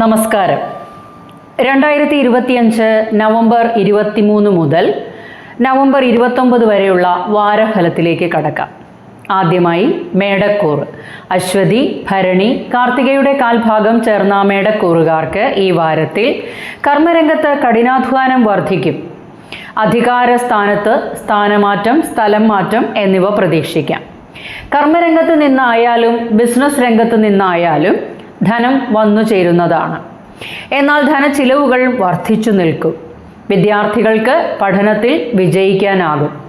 നമസ്കാരം. രണ്ടായിരത്തി ഇരുപത്തിയഞ്ച് നവംബർ ഇരുപത്തിമൂന്ന് മുതൽ നവംബർ ഇരുപത്തൊമ്പത് വരെയുള്ള വാരഫലത്തിലേക്ക് കടക്കാം. ആദ്യമായി മേടക്കൂർ. അശ്വതി ഭരണി കാർത്തികയുടെ കാൽഭാഗം ചേർന്ന മേടക്കൂറുകാർക്ക് ഈ വാരത്തിൽ കർമ്മരംഗത്ത് കഠിനാധ്വാനം വർദ്ധിക്കും. അധികാര സ്ഥാനത്ത് സ്ഥാനമാറ്റം സ്ഥലം മാറ്റം എന്നിവ പ്രതീക്ഷിക്കാം. കർമ്മരംഗത്ത് നിന്നായാലും ബിസിനസ് രംഗത്ത് നിന്നായാലും ധനം വന്നു ചേരുന്നതാണ്. എന്നാൽ ധനച്ചിലവുകൾ വർദ്ധിച്ചു നിൽക്കും. വിദ്യാർത്ഥികൾക്ക് പഠനത്തിൽ വിജയിക്കാനാകും.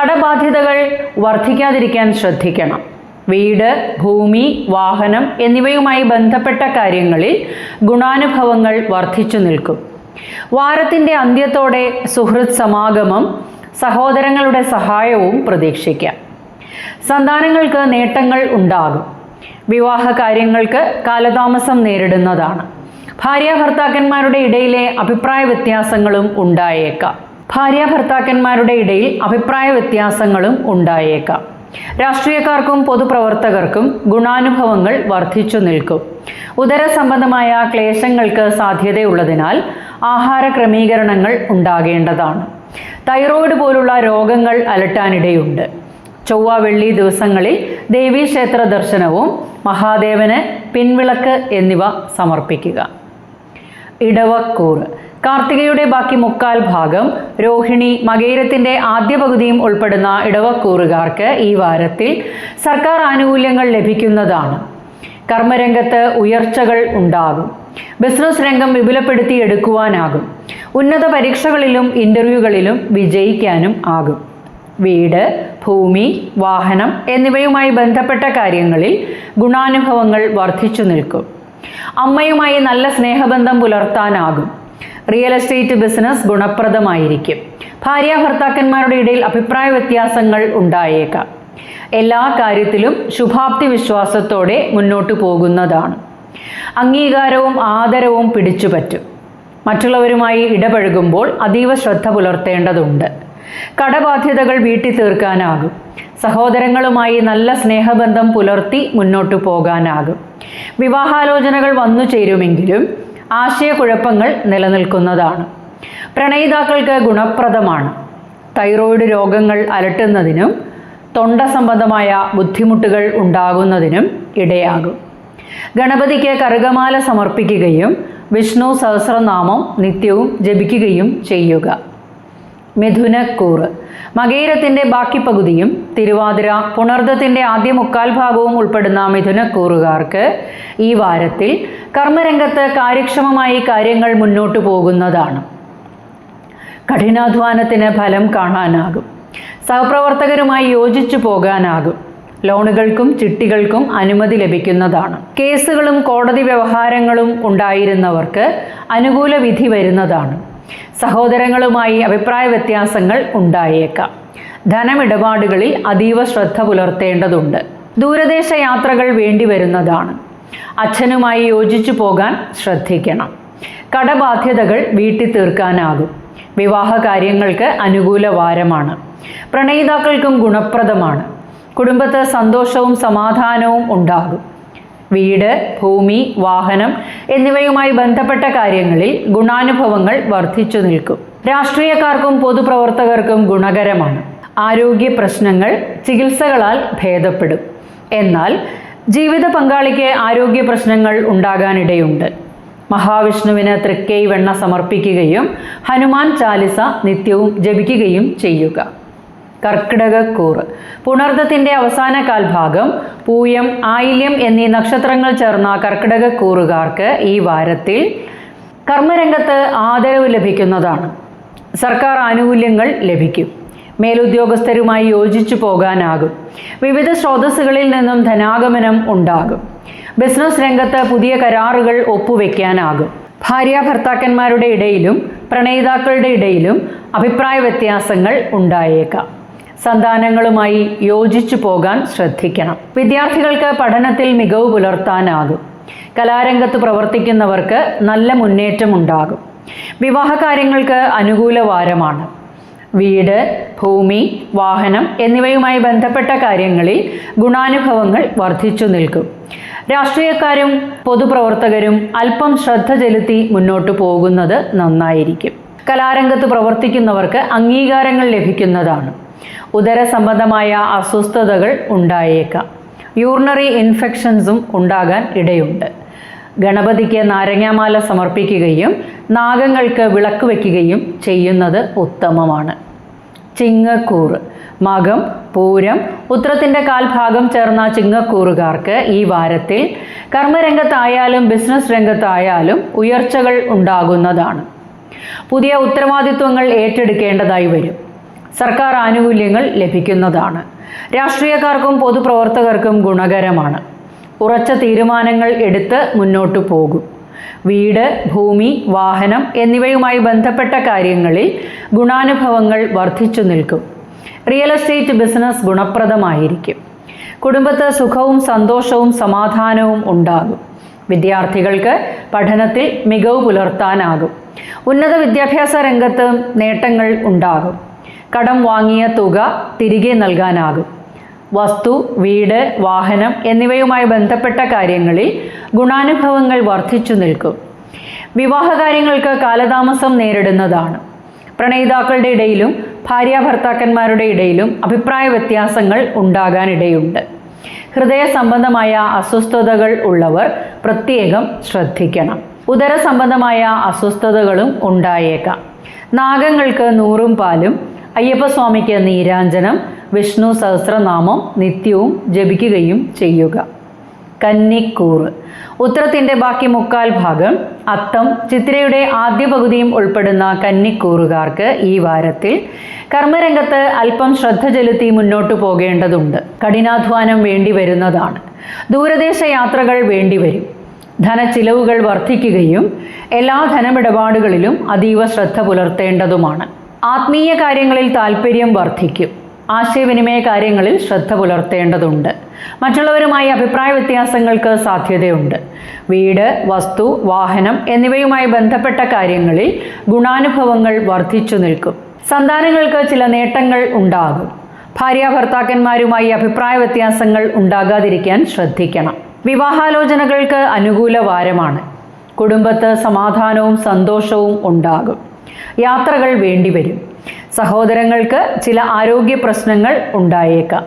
കടബാധ്യതകൾ വർദ്ധിക്കാതിരിക്കാൻ ശ്രദ്ധിക്കണം. വീട് ഭൂമി വാഹനം എന്നിവയുമായി ബന്ധപ്പെട്ട കാര്യങ്ങളിൽ ഗുണാനുഭവങ്ങൾ വർദ്ധിച്ചു നിൽക്കും. വാരത്തിന്റെ അന്ത്യത്തോടെ സുഹൃത് സമാഗമം സഹോദരങ്ങളുടെ സഹായവും പ്രതീക്ഷിക്കാം. സന്താനങ്ങൾക്ക് നേട്ടങ്ങൾ ഉണ്ടാകും. വിവാഹ കാര്യങ്ങൾക്ക് കാലതാമസം നേരിടുന്നതാണ്. ഭാര്യ ഭർത്താക്കന്മാരുടെ ഇടയിലെ അഭിപ്രായ വ്യത്യാസങ്ങളും ഉണ്ടായേക്കാം. ഭാര്യ ഭർത്താക്കന്മാരുടെ ഇടയിൽ അഭിപ്രായ വ്യത്യാസങ്ങളും ഉണ്ടായേക്കാം. രാഷ്ട്രീയക്കാർക്കും പൊതുപ്രവർത്തകർക്കും ഗുണാനുഭവങ്ങൾ വർദ്ധിച്ചു നിൽക്കും. ഉദര സംബന്ധമായ ക്ലേശങ്ങൾക്ക് സാധ്യതയുള്ളതിനാൽ ആഹാര ക്രമീകരണങ്ങൾ ഉണ്ടാകേണ്ടതാണ്. തൈറോയിഡ് പോലുള്ള രോഗങ്ങൾ അലട്ടാനിടയുണ്ട്. ചൊവ്വ വെള്ളി ദിവസങ്ങളിൽ ദേവീക്ഷേത്ര ദർശനവും മഹാദേവന് പിൻവിളക്ക് എന്നിവ സമർപ്പിക്കുക. ഇടവക്കൂർ. കാർത്തികയുടെ ബാക്കി മുക്കാൽ ഭാഗം രോഹിണി മകയിരത്തിന്റെ ആദ്യ പകുതിയും ഉൾപ്പെടുന്ന ഇടവക്കൂറുകാർക്ക് ഈ വാരത്തിൽ സർക്കാർ ആനുകൂല്യങ്ങൾ ലഭിക്കുന്നതാണ്. കർമ്മരംഗത്ത് ഉയർച്ചകൾ ഉണ്ടാകും. ബിസിനസ് രംഗം വിപുലപ്പെടുത്തി എടുക്കുവാനാകും ഉന്നത പരീക്ഷകളിലും ഇന്റർവ്യൂകളിലും വിജയിക്കാനും ആകും. വീട് ഭൂമി വാഹനം എന്നിവയുമായി ബന്ധപ്പെട്ട കാര്യങ്ങളിൽ ഗുണാനുഭവങ്ങൾ വർദ്ധിച്ചു നിൽക്കും. അമ്മയുമായി നല്ല സ്നേഹബന്ധം പുലർത്താനാകും. റിയൽ എസ്റ്റേറ്റ് ബിസിനസ് ഗുണപ്രദമായിരിക്കും. ഭാര്യ ഭർത്താക്കന്മാരുടെ ഇടയിൽ അഭിപ്രായ വ്യത്യാസങ്ങൾ ഉണ്ടായേക്കാം. എല്ലാ കാര്യത്തിലും ശുഭാപ്തി വിശ്വാസത്തോടെ മുന്നോട്ടു പോകുന്നതാണ്. അംഗീകാരവും ആദരവും പിടിച്ചുപറ്റും. മറ്റുള്ളവരുമായി ഇടപഴകുമ്പോൾ അതീവ ശ്രദ്ധ പുലർത്തേണ്ടതുണ്ട്. കടബാധ്യതകൾ വീട്ടി തീർക്കാനാകും സഹോദരങ്ങളുമായി നല്ല സ്നേഹബന്ധം പുലർത്തി മുന്നോട്ടു പോകാനാകും. വിവാഹാലോചനകൾ വന്നു ചേരുമെങ്കിലും ആശയക്കുഴപ്പങ്ങൾ നിലനിൽക്കുന്നതാണ്. പ്രണയിതാക്കൾക്ക് ഗുണപ്രദമാണ്. തൈറോയിഡ് രോഗങ്ങൾ അലട്ടുന്നതിനും തൊണ്ട സംബന്ധമായ ബുദ്ധിമുട്ടുകൾ ഉണ്ടാകുന്നതിനും ഇടയാകും. ഗണപതിക്ക് കറുകമാല സമർപ്പിക്കുകയും വിഷ്ണു സഹസ്രനാമം നിത്യവും ജപിക്കുകയും ചെയ്യുക. മിഥുനക്കൂറ് മകയിരത്തിന്റെ ബാക്കി പകുതിയും തിരുവാതിര പുണർദത്തിന്റെ ആദ്യ മുക്കാൽ ഭാഗവും ഉൾപ്പെടുന്ന മിഥുനക്കൂറുകാർക്ക് ഈ വാരത്തിൽ കർമ്മരംഗത്ത് കാര്യക്ഷമമായി കാര്യങ്ങൾ മുന്നോട്ടു പോകുന്നതാണ്. കഠിനാധ്വാനത്തിന് ഫലം കാണാനാകും. സഹപ്രവർത്തകരുമായി യോജിച്ചു പോകാനാകും. ലോണുകൾക്കും ചിട്ടികൾക്കും അനുമതി ലഭിക്കുന്നതാണ്. കേസുകളും കോടതി വ്യവഹാരങ്ങളും ഉണ്ടായിരുന്നവർക്ക് അനുകൂല വിധി വരുന്നതാണ്. സഹോദരങ്ങളുമായി അഭിപ്രായ വ്യത്യാസങ്ങൾ ഉണ്ടായേക്കാം. ധനമിടപാടുകളിൽ അതീവ ശ്രദ്ധ പുലർത്തേണ്ടതുണ്ട്. ദൂരദേശ യാത്രകൾ വേണ്ടി വരുന്നതാണ് അച്ഛനുമായി യോജിച്ചു പോകാൻ ശ്രദ്ധിക്കണം. കടബാധ്യതകൾ വീട്ടി തീർക്കാനാകും. വിവാഹ കാര്യങ്ങൾക്ക് അനുകൂല വാരമാണ്. പ്രണയിതാക്കൾക്കും ഗുണപ്രദമാണ്. കുടുംബത്ത് സന്തോഷവും സമാധാനവും ഉണ്ടാകും. വീട് ഭൂമി വാഹനം എന്നിവയുമായി ബന്ധപ്പെട്ട കാര്യങ്ങളിൽ ഗുണാനുഭവങ്ങൾ വർദ്ധിച്ചു നിൽക്കും. രാഷ്ട്രീയക്കാർക്കും പൊതുപ്രവർത്തകർക്കും ഗുണകരമാണ്. ആരോഗ്യ പ്രശ്നങ്ങൾ ചികിത്സകളാൽ ഭേദപ്പെടും. എന്നാൽ ജീവിത പങ്കാളിക്ക് ആരോഗ്യ പ്രശ്നങ്ങൾ ഉണ്ടാകാനിടയുണ്ട്. മഹാവിഷ്ണുവിന് തൃക്കൈ വെണ്ണ സമർപ്പിക്കുകയും ഹനുമാൻ ചാലിസ നിത്യവും ജപിക്കുകയും ചെയ്യുക. കർക്കിടകക്കൂറ്. പുണർദത്തിന്റെ അവസാന കാൽഭാഗം പൂയം ആയില്യം എന്നീ നക്ഷത്രങ്ങൾ ചേർന്ന കർക്കിടകക്കൂറുകാർക്ക് ഈ വാരത്തിൽ കർമ്മരംഗത്ത് ആദരവ് ലഭിക്കുന്നതാണ്. സർക്കാർ ആനുകൂല്യങ്ങൾ ലഭിക്കും. മേലുദ്യോഗസ്ഥരുമായി യോജിച്ചു പോകാനാകും. വിവിധ സ്രോതസ്സുകളിൽ നിന്നും ധനാഗമനം ഉണ്ടാകും. ബിസിനസ് രംഗത്ത് പുതിയ കരാറുകൾ ഒപ്പുവെക്കാനാകും. ഭാര്യ ഭർത്താക്കന്മാരുടെ ഇടയിലും പ്രണയിതാക്കളുടെ ഇടയിലും അഭിപ്രായ വ്യത്യാസങ്ങൾ ഉണ്ടായേക്കാം. സന്താനങ്ങളുമായി യോജിച്ചു പോകാൻ ശ്രദ്ധിക്കണം. വിദ്യാർത്ഥികൾക്ക് പഠനത്തിൽ മികവ് പുലർത്താനാകും. കലാരംഗത്ത് പ്രവർത്തിക്കുന്നവർക്ക് നല്ല മുന്നേറ്റം ഉണ്ടാകും. വിവാഹ കാര്യങ്ങൾക്ക് അനുകൂല വാരമാണ്. വീട് ഭൂമി വാഹനം എന്നിവയുമായി ബന്ധപ്പെട്ട കാര്യങ്ങളിൽ ഗുണാനുഭവങ്ങൾ വർദ്ധിച്ചു നിൽക്കും. രാഷ്ട്രീയക്കാരും പൊതുപ്രവർത്തകരും അല്പം ശ്രദ്ധ ചെലുത്തി മുന്നോട്ട് പോകുന്നത് നന്നായിരിക്കും. കലാരംഗത്ത് പ്രവർത്തിക്കുന്നവർക്ക് അംഗീകാരങ്ങൾ ലഭിക്കുന്നതാണ്. ഉദര സംബന്ധമായ അസ്വസ്ഥതകൾ ഉണ്ടായേക്കാം. യൂറിനറി ഇൻഫെക്ഷൻസും ഉണ്ടാകാൻ ഇടയുണ്ട്. ഗണപതിക്ക് നാരങ്ങാമാല സമർപ്പിക്കുകയും നാഗങ്ങൾക്ക് വിളക്ക് വയ്ക്കുകയും ചെയ്യുന്നത് ഉത്തമമാണ്. ചിങ്ങക്കൂറ് മകം പൂരം ഉത്രത്തിന്റെ കാൽഭാഗം ചേർന്ന ചിങ്ങക്കൂറുകാർക്ക് ഈ വാരത്തിൽ കർമ്മരംഗത്തായാലും ബിസിനസ് രംഗത്തായാലും ഉയർച്ചകൾ ഉണ്ടാകുന്നതാണ്. പുതിയ ഉത്തരവാദിത്വങ്ങൾ ഏറ്റെടുക്കേണ്ടതായി വരും. സർക്കാർ ആനുകൂല്യങ്ങൾ ലഭിക്കുന്നതാണ്. രാഷ്ട്രീയക്കാർക്കും പൊതുപ്രവർത്തകർക്കും ഗുണകരമാണ്. ഉറച്ച തീരുമാനങ്ങൾ എടുത്ത് മുന്നോട്ട് പോകും. വീട് ഭൂമി വാഹനം എന്നിവയുമായി ബന്ധപ്പെട്ട കാര്യങ്ങളിൽ ഗുണാനുഭവങ്ങൾ വർദ്ധിച്ചു നിൽക്കും. റിയൽ എസ്റ്റേറ്റ് ബിസിനസ് ഗുണപ്രദമായിരിക്കും. കുടുംബത്ത് സുഖവും സന്തോഷവും സമാധാനവും ഉണ്ടാകും. വിദ്യാർത്ഥികൾക്ക് പഠനത്തിൽ മികവ് പുലർത്താനാകും. ഉന്നത വിദ്യാഭ്യാസ രംഗത്ത് നേട്ടങ്ങൾ ഉണ്ടാകും. കടം വാങ്ങിയ തുക തിരികെ നൽകാനാകും. വസ്തു വീട് വാഹനം എന്നിവയുമായി ബന്ധപ്പെട്ട കാര്യങ്ങളിൽ ഗുണാനുഭവങ്ങൾ വർദ്ധിച്ചു നിൽക്കും. വിവാഹകാര്യങ്ങൾക്ക് കാലതാമസം നേരിടുന്നതാണ്. പ്രണയിതാക്കളുടെ ഇടയിലും ഭാര്യ ഭർത്താക്കന്മാരുടെ ഇടയിലും അഭിപ്രായ വ്യത്യാസങ്ങൾ ഉണ്ടാകാനിടയുണ്ട്. ഹൃദയ സംബന്ധമായ അസ്വസ്ഥതകൾ ഉള്ളവർ പ്രത്യേകം ശ്രദ്ധിക്കണം. ഉദര സംബന്ധമായ അസ്വസ്ഥതകളും ഉണ്ടായേക്കാം. നാഗങ്ങൾക്ക് നൂറും പാലും അയ്യപ്പസ്വാമിക്ക് നീരാഞ്ജനം വിഷ്ണു സഹസ്രനാമം നിത്യവും ജപിക്കുകയും ചെയ്യുക. കന്നിക്കൂറ്. ഉത്തരത്തിന്റെ ബാക്കി മുക്കാൽ ഭാഗം അത്തം ചിത്രയുടെ ആദ്യ പകുതിയും ഉൾപ്പെടുന്ന കന്നിക്കൂറുകാർക്ക് ഈ വാരത്തിൽ കർമ്മരംഗത്ത് അല്പം ശ്രദ്ധ ചെലുത്തി മുന്നോട്ടു പോകേണ്ടതുണ്ട്. കഠിനാധ്വാനം വേണ്ടി വരുന്നതാണ്. ദൂരദേശ യാത്രകൾ വേണ്ടിവരും ധനച്ചിലവുകൾ വർദ്ധിക്കുകയും എല്ലാ ധനമിടപാടുകളിലും അതീവ ശ്രദ്ധ പുലർത്തേണ്ടതുമാണ്. ആത്മീയ കാര്യങ്ങളിൽ താല്പര്യം വർദ്ധിക്കും. ആശയവിനിമയ കാര്യങ്ങളിൽ ശ്രദ്ധ പുലർത്തേണ്ടതുണ്ട്. മറ്റുള്ളവരുമായി അഭിപ്രായ വ്യത്യാസങ്ങൾക്ക് സാധ്യതയുണ്ട്. വീട് വസ്തു വാഹനം എന്നിവയുമായി ബന്ധപ്പെട്ട കാര്യങ്ങളിൽ ഗുണാനുഭവങ്ങൾ വർദ്ധിച്ചു നിൽക്കും. സന്താനങ്ങൾക്ക് ചില നേട്ടങ്ങൾ ഉണ്ടാകും. ഭാര്യ ഭർത്താക്കന്മാരുമായി അഭിപ്രായ വ്യത്യാസങ്ങൾ ഉണ്ടാകാതിരിക്കാൻ ശ്രദ്ധിക്കണം. വിവാഹാലോചനകൾക്ക് അനുകൂല വാരമാണ്. കുടുംബത്ത് സമാധാനവും സന്തോഷവും ഉണ്ടാകും. യാത്രകൾ വേണ്ടിവരും സഹോദരങ്ങൾക്ക് ചില ആരോഗ്യ പ്രശ്നങ്ങൾ ഉണ്ടായേക്കാം.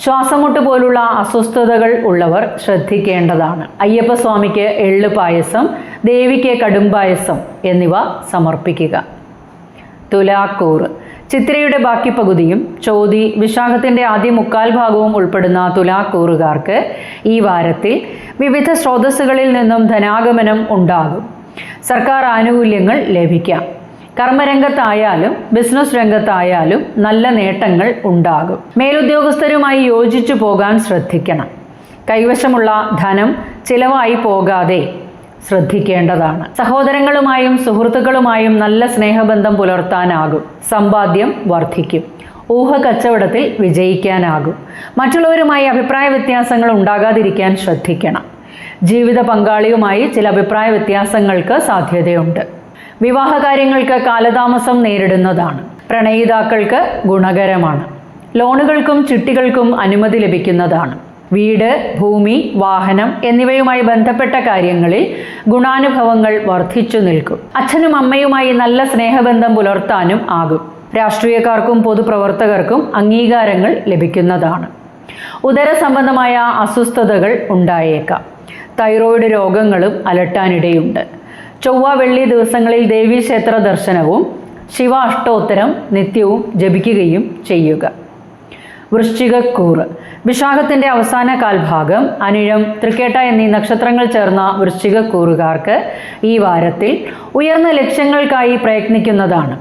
ശ്വാസമുട്ട് പോലുള്ള അസ്വസ്ഥതകൾ ഉള്ളവർ ശ്രദ്ധിക്കേണ്ടതാണ്. അയ്യപ്പസ്വാമിക്ക് എള്ളു പായസം ദേവിക്ക് കടുംപായസം എന്നിവ സമർപ്പിക്കുക. തുലാക്കൂറ് ചിത്രയുടെ ബാക്കി പകുതിയും ചോതി വിശാഖത്തിന്റെ ആദ്യ മുക്കാൽ ഭാഗവും ഉൾപ്പെടുന്ന തുലാക്കൂറുകാർക്ക് ഈ വാരത്തിൽ വിവിധ സ്രോതസ്സുകളിൽ നിന്നും ധനാഗമനം ഉണ്ടാകും. സർക്കാർ ആനുകൂല്യങ്ങൾ ലഭിക്കാം. കർമ്മരംഗത്തായാലും ബിസിനസ് രംഗത്തായാലും നല്ല നേട്ടങ്ങൾ ഉണ്ടാകും. മേലുദ്യോഗസ്ഥരുമായി യോജിച്ചു പോകാൻ ശ്രദ്ധിക്കണം. കൈവശമുള്ള ധനം ചിലവായി പോകാതെ ശ്രദ്ധിക്കേണ്ടതാണ്. സഹോദരങ്ങളുമായും സുഹൃത്തുക്കളുമായും നല്ല സ്നേഹബന്ധം പുലർത്താനാകും. സമ്പാദ്യം വർദ്ധിക്കും. ഊഹ കച്ചവടത്തിൽ വിജയിക്കാനാകും. മറ്റുള്ളവരുമായി അഭിപ്രായ വ്യത്യാസങ്ങൾ ഉണ്ടാകാതിരിക്കാൻ ശ്രദ്ധിക്കണം. ജീവിത പങ്കാളിയുമായി ചില അഭിപ്രായ വ്യത്യാസങ്ങൾക്ക് സാധ്യതയുണ്ട്. വിവാഹകാര്യങ്ങൾക്ക് കാലതാമസം നേരിടുന്നതാണ്. പ്രണയിതാക്കൾക്ക് ഗുണകരമാണ്. ലോണുകൾക്കും ചിട്ടികൾക്കും അനുമതി ലഭിക്കുന്നതാണ്. വീട് ഭൂമി വാഹനം എന്നിവയുമായി ബന്ധപ്പെട്ട കാര്യങ്ങളിൽ ഗുണാനുഭവങ്ങൾ വർദ്ധിച്ചു നിൽക്കും. അച്ഛനും അമ്മയുമായി നല്ല സ്നേഹബന്ധം പുലർത്താനും ആകും. രാഷ്ട്രീയക്കാർക്കും പൊതുപ്രവർത്തകർക്കും അംഗീകാരങ്ങൾ ലഭിക്കുന്നതാണ്. ഉദര സംബന്ധമായ അസ്വസ്ഥതകൾ ഉണ്ടായേക്കാം. തൈറോയിഡ് രോഗങ്ങളും അലട്ടാനിടയുണ്ട്. ചൊവ്വ വെള്ളി ദിവസങ്ങളിൽ ദേവീക്ഷേത്ര ദർശനവും ശിവ അഷ്ടോത്തരം നിത്യവും ജപിക്കുകയും ചെയ്യുക. വൃശ്ചികക്കൂറ്. വിശാഖത്തിന്റെ അവസാന കാൽഭാഗം അനിഴം തൃക്കേട്ട എന്നീ നക്ഷത്രങ്ങൾ ചേർന്ന വൃശ്ചികക്കൂറുകാർക്ക് ഈ വാരത്തിൽ ഉയർന്ന ലക്ഷ്യങ്ങൾക്കായി പ്രയത്നിക്കുന്നതാണ്.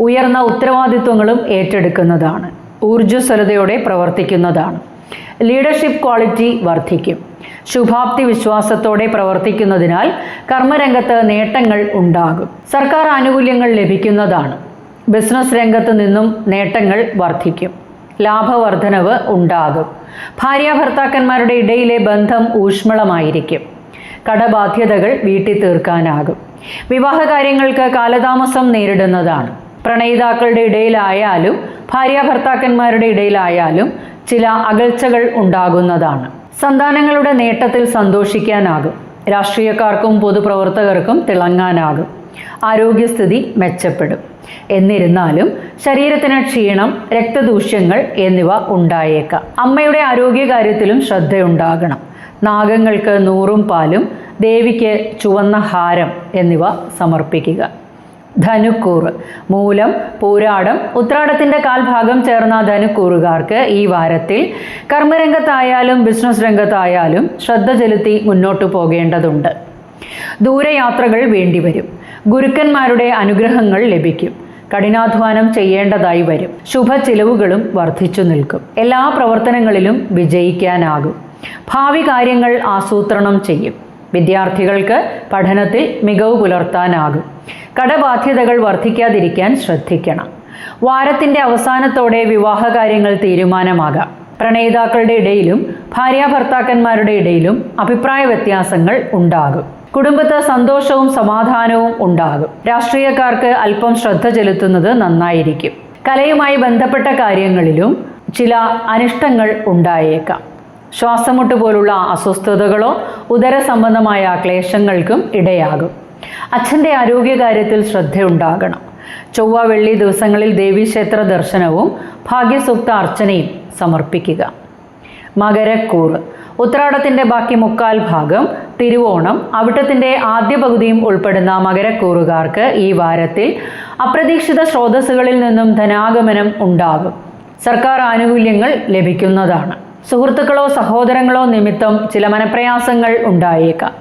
ഉയർന്ന ഉത്തരവാദിത്വങ്ങളും ഏറ്റെടുക്കുന്നതാണ്. ഊർജസ്വലതയോടെ പ്രവർത്തിക്കുന്നതാണ്. ലീഡർഷിപ്പ് ക്വാളിറ്റി വർദ്ധിക്കും. ശുഭാപ്തി വിശ്വാസത്തോടെ പ്രവർത്തിക്കുന്നതിനാൽ കർമ്മരംഗത്ത് നേട്ടങ്ങൾ ഉണ്ടാകും. സർക്കാർ ആനുകൂല്യങ്ങൾ ലഭിക്കുന്നതാണ്. ബിസിനസ് രംഗത്ത് നിന്നും നേട്ടങ്ങൾ വർദ്ധിക്കും. ലാഭവർദ്ധനവ് ഉണ്ടാകും. ഭാര്യാഭർത്താക്കന്മാരുടെ ഇടയിലെ ബന്ധം ഊഷ്മളമായിരിക്കും. കടബാധ്യതകൾ വീട്ടി തീർക്കാനാകും വിവാഹകാര്യങ്ങൾക്ക് കാലതാമസം നേരിടുന്നതാണ്. പ്രണയിതാക്കളുടെ ഇടയിലായാലും ഭാര്യാഭർത്താക്കന്മാരുടെ ഇടയിലായാലും ചില അകൽച്ചകൾ ഉണ്ടാകുന്നതാണ്. സന്താനങ്ങളുടെ നേട്ടത്തിൽ സന്തോഷിക്കാനാകും. രാഷ്ട്രീയക്കാർക്കും പൊതുപ്രവർത്തകർക്കും തിളങ്ങാനാകും. ആരോഗ്യസ്ഥിതി മെച്ചപ്പെടും. എന്നിരുന്നാലും ശരീരത്തിന് ക്ഷീണം രക്തദൂഷ്യങ്ങൾ എന്നിവ ഉണ്ടായേക്കാം. അമ്മയുടെ ആരോഗ്യകാര്യത്തിലും ശ്രദ്ധയുണ്ടാകണം. നാഗങ്ങൾക്ക് നൂറും പാലും ദേവിക്ക് ചുവന്ന ഹാരം എന്നിവ സമർപ്പിക്കുക. ധനുക്കൂറ് മൂലം പൂരാടം. ഉത്രാടത്തിന്റെ കാൽഭാഗം ചേർന്ന ധനുക്കൂറുകാർക്ക് ഈ വാരത്തിൽ കർമ്മരംഗത്തായാലും ബിസിനസ് രംഗത്തായാലും ശ്രദ്ധ ചെലുത്തി മുന്നോട്ടു പോകേണ്ടതുണ്ട്. ദൂരയാത്രകൾ വേണ്ടിവരും. ഗുരുക്കന്മാരുടെ അനുഗ്രഹങ്ങൾ ലഭിക്കും. കഠിനാധ്വാനം ചെയ്യേണ്ടതായി വരും. ശുഭ ചിലവുകളും വർദ്ധിച്ചു നിൽക്കും. എല്ലാ പ്രവർത്തനങ്ങളിലും വിജയിക്കാനാകും. ഭാവി കാര്യങ്ങൾ ആസൂത്രണം ചെയ്യും. വിദ്യാർത്ഥികൾക്ക് പഠനത്തിൽ മികവ് പുലർത്താനാകും. കടബാധ്യതകൾ വർദ്ധിക്കാതിരിക്കാൻ ശ്രദ്ധിക്കണം. വാരത്തിന്റെ അവസാനത്തോടെ വിവാഹകാര്യങ്ങൾ തീരുമാനമാകാം. പ്രണയിതാക്കളുടെ ഇടയിലും ഭാര്യാഭർത്താക്കന്മാരുടെ ഇടയിലും അഭിപ്രായ വ്യത്യാസങ്ങൾ ഉണ്ടാകും. കുടുംബത്ത് സന്തോഷവും സമാധാനവും ഉണ്ടാകും. രാഷ്ട്രീയക്കാർക്ക് അല്പം ശ്രദ്ധ ചെലുത്തുന്നത് നന്നായിരിക്കും. കലയുമായി ബന്ധപ്പെട്ട കാര്യങ്ങളിലും ചില അനിഷ്ടങ്ങൾ ഉണ്ടായേക്കാം. ശ്വാസമുട്ട് പോലുള്ള അസ്വസ്ഥതകളോ ഉദര സംബന്ധമായ ക്ലേശങ്ങൾക്കും ഇടയാകും. അച്ഛന്റെ ആരോഗ്യകാര്യത്തിൽ ശ്രദ്ധയുണ്ടാകണം. ചൊവ്വ വെള്ളി ദിവസങ്ങളിൽ ദേവീക്ഷേത്ര ദർശനവും ഭാഗ്യസൂക്ത അർച്ചനയും സമർപ്പിക്കുക. മകരക്കൂറ് ഉത്രാടത്തിന്റെ ബാക്കി മുക്കാൽ ഭാഗം തിരുവോണം. അവിട്ടത്തിന്റെ ആദ്യ പകുതിയും ഉൾപ്പെടുന്ന മകരക്കൂറുകാർക്ക് ഈ വാരത്തിൽ അപ്രതീക്ഷിത സ്രോതസ്സുകളിൽ നിന്നും ധനാഗമനം ഉണ്ടാകും. സർക്കാർ ആനുകൂല്യങ്ങൾ ലഭിക്കുന്നതാണ്. സുഹൃത്തുക്കളോ സഹോദരങ്ങളോ നിമിത്തം ചില മനപ്രയാസങ്ങൾ ഉണ്ടായേക്കാം.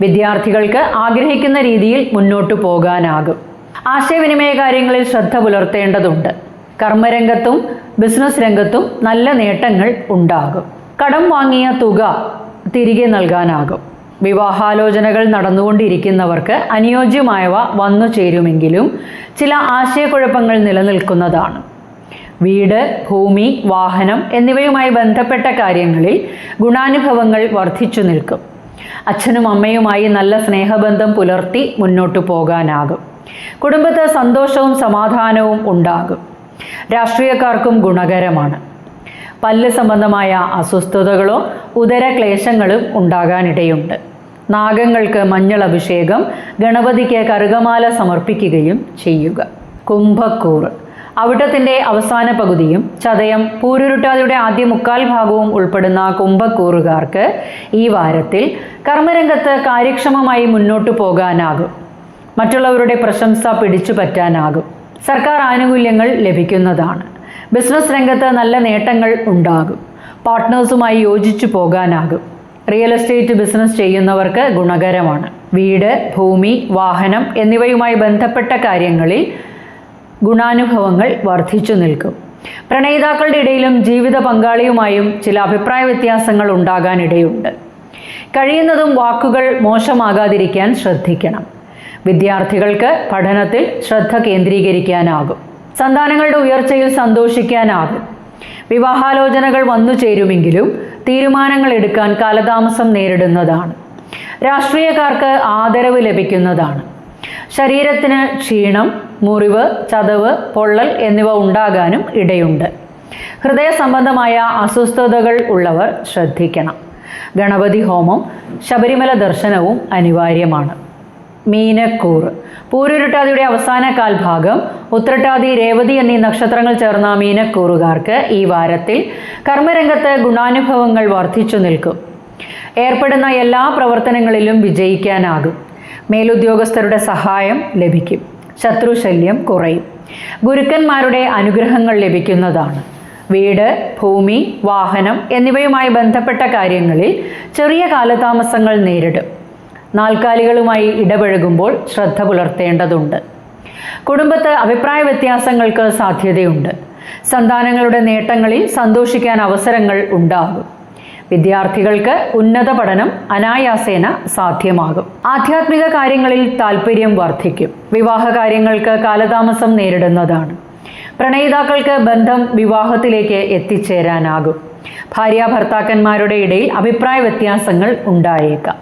വിദ്യാർത്ഥികൾക്ക് ആഗ്രഹിക്കുന്ന രീതിയിൽ മുന്നോട്ടു പോകാനാകും. ആശയവിനിമയ കാര്യങ്ങളിൽ ശ്രദ്ധ പുലർത്തേണ്ടതുണ്ട്. കർമ്മരംഗത്തും ബിസിനസ് രംഗത്തും നല്ല നേട്ടങ്ങൾ ഉണ്ടാകും. കടം വാങ്ങിയ തുക തിരികെ നൽകാനാകും. വിവാഹാലോചനകൾ നടന്നുകൊണ്ടിരിക്കുന്നവർക്ക് അനുയോജ്യമായവ വന്നു ചേരുമെങ്കിലും ചില ആശയക്കുഴപ്പങ്ങൾ നിലനിൽക്കുന്നതാണ്. വീട് ഭൂമി വാഹനം എന്നിവയുമായി ബന്ധപ്പെട്ട കാര്യങ്ങളിൽ ഗുണാനുഭവങ്ങൾ വർദ്ധിച്ചു നിൽക്കും. അച്ഛനും അമ്മയുമായി നല്ല സ്നേഹബന്ധം പുലർത്തി മുന്നോട്ടു പോകാനാകും. കുടുംബത്ത് സന്തോഷവും സമാധാനവും ഉണ്ടാകും. രാഷ്ട്രീയക്കാർക്കും ഗുണകരമാണ്. പല്ല് സംബന്ധമായ അസ്വസ്ഥതകളോ ഉദരക്ലേശങ്ങളും ഉണ്ടാകാനിടയുണ്ട്. നാഗങ്ങൾക്ക് മഞ്ഞൾ അഭിഷേകം ഗണപതിക്ക് കറുകമാല സമർപ്പിക്കുകയും ചെയ്യുക. കുംഭക്കൂറ്. അവിട്ടത്തിന്റെ അവസാന പകുതിയും ചതയം പൂരുരുട്ടാതിയുടെ ആദ്യ മുക്കാൽ ഭാഗവും ഉൾപ്പെടുന്ന കുംഭക്കൂറുകാർക്ക് ഈ വാരത്തിൽ കർമ്മരംഗത്ത് കാര്യക്ഷമമായി മുന്നോട്ടു പോകാനാകും. മറ്റുള്ളവരുടെ പ്രശംസ പിടിച്ചു പറ്റാനാകും. സർക്കാർ ആനുകൂല്യങ്ങൾ ലഭിക്കുന്നതാണ്. ബിസിനസ് രംഗത്ത് നല്ല നേട്ടങ്ങൾ ഉണ്ടാകും. പാർട്ട്നേഴ്സുമായി യോജിച്ചു പോകാനാകും. റിയൽ എസ്റ്റേറ്റ് ബിസിനസ് ചെയ്യുന്നവർക്ക് ഗുണകരമാണ്. വീട് ഭൂമി വാഹനം എന്നിവയുമായി ബന്ധപ്പെട്ട കാര്യങ്ങളിൽ ഗുണാനുഭവങ്ങൾ വർദ്ധിച്ചു നിൽക്കും. പ്രണയിതാക്കളുടെ ഇടയിലും ജീവിത പങ്കാളിയുമായും ചില അഭിപ്രായ വ്യത്യാസങ്ങൾ ഉണ്ടാകാനിടയുണ്ട്. കഴിയുന്നതും വാക്കുകൾ മോശമാകാതിരിക്കാൻ ശ്രദ്ധിക്കണം. വിദ്യാർത്ഥികൾക്ക് പഠനത്തിൽ ശ്രദ്ധ കേന്ദ്രീകരിക്കാനാകും. സന്താനങ്ങളുടെ ഉയർച്ചയിൽ സന്തോഷിക്കാനാകും. വിവാഹാലോചനകൾ വന്നു ചേരുമെങ്കിലും തീരുമാനങ്ങൾ എടുക്കാൻ കാലതാമസം നേരിടുന്നതാണ്. രാഷ്ട്രീയക്കാർക്ക് ആദരവ് ലഭിക്കുന്നതാണ്. ശരീരത്തിന് ക്ഷീണം മുറിവ് ചതവ് പൊള്ളൽ എന്നിവ ഉണ്ടാകാനും ഇടയുണ്ട്. ഹൃദയ സംബന്ധമായ അസ്വസ്ഥതകൾ ഉള്ളവർ ശ്രദ്ധിക്കണം. ഗണപതി ഹോമം ശബരിമല ദർശനവും അനിവാര്യമാണ്. മീനക്കൂർ. പൂരുരുട്ടാതിയുടെ അവസാന കാൽഭാഗം ഉത്രട്ടാതി രേവതി എന്നീ നക്ഷത്രങ്ങൾ ചേർന്ന മീനക്കൂറുകാർക്ക് ഈ വാരത്തിൽ കർമ്മരംഗത്ത് ഗുണാനുഭവങ്ങൾ വർദ്ധിച്ചു നിൽക്കും. ഏർപ്പെടുന്ന എല്ലാ പ്രവർത്തനങ്ങളിലും വിജയിക്കാനാകും. മേലുദ്യോഗസ്ഥരുടെ സഹായം ലഭിക്കും. ശത്രുശല്യം കുറയും. ഗുരുക്കന്മാരുടെ അനുഗ്രഹങ്ങൾ ലഭിക്കുന്നതാണ്. വീട് ഭൂമി വാഹനം എന്നിവയുമായി ബന്ധപ്പെട്ട കാര്യങ്ങളിൽ ചെറിയ കാലതാമസങ്ങൾ നേരിടും. നാൽക്കാലികളുമായി ഇടപഴകുമ്പോൾ ശ്രദ്ധ പുലർത്തേണ്ടതുണ്ട്. കുടുംബത്ത് അഭിപ്രായ വ്യത്യാസങ്ങൾക്ക് സാധ്യതയുണ്ട്. സന്താനങ്ങളുടെ നേട്ടങ്ങളിൽ സന്തോഷിക്കാൻ അവസരങ്ങൾ ഉണ്ടാകും. വിദ്യാർത്ഥികൾക്ക് ഉന്നത പഠനം അനായാസേന സാധ്യമാകും. ആധ്യാത്മിക കാര്യങ്ങളിൽ താല്പര്യം വർദ്ധിക്കും. വിവാഹ കാര്യങ്ങൾക്ക് കാലതാമസം നേരിടുന്നതാണ്. പ്രണയിതാക്കൾക്ക് ബന്ധം വിവാഹത്തിലേക്ക് എത്തിച്ചേരാനാകും. ഭാര്യ ഭർത്താക്കന്മാരുടെ ഇടയിൽ അഭിപ്രായ വ്യത്യാസങ്ങൾ ഉണ്ടായേക്കാം.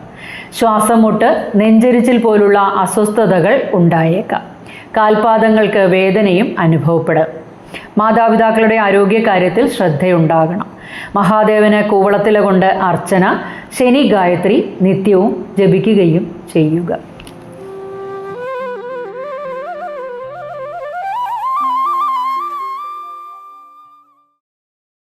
ശ്വാസം മുട്ട് നെഞ്ചരിച്ചിൽ പോലുള്ള അസ്വസ്ഥതകൾ ഉണ്ടായേക്കാം. കാൽപാദങ്ങൾക്ക് വേദനയും അനുഭവപ്പെടും. മാതാപിതാക്കളുടെ ആരോഗ്യകാര്യത്തിൽ ശ്രദ്ധയുണ്ടാകണം. മഹാദേവന് കൂവളത്തില കൊണ്ട് അർച്ചന ശനി ഗായത്രി നിത്യവും ജപിക്കുകയും ചെയ്യുക.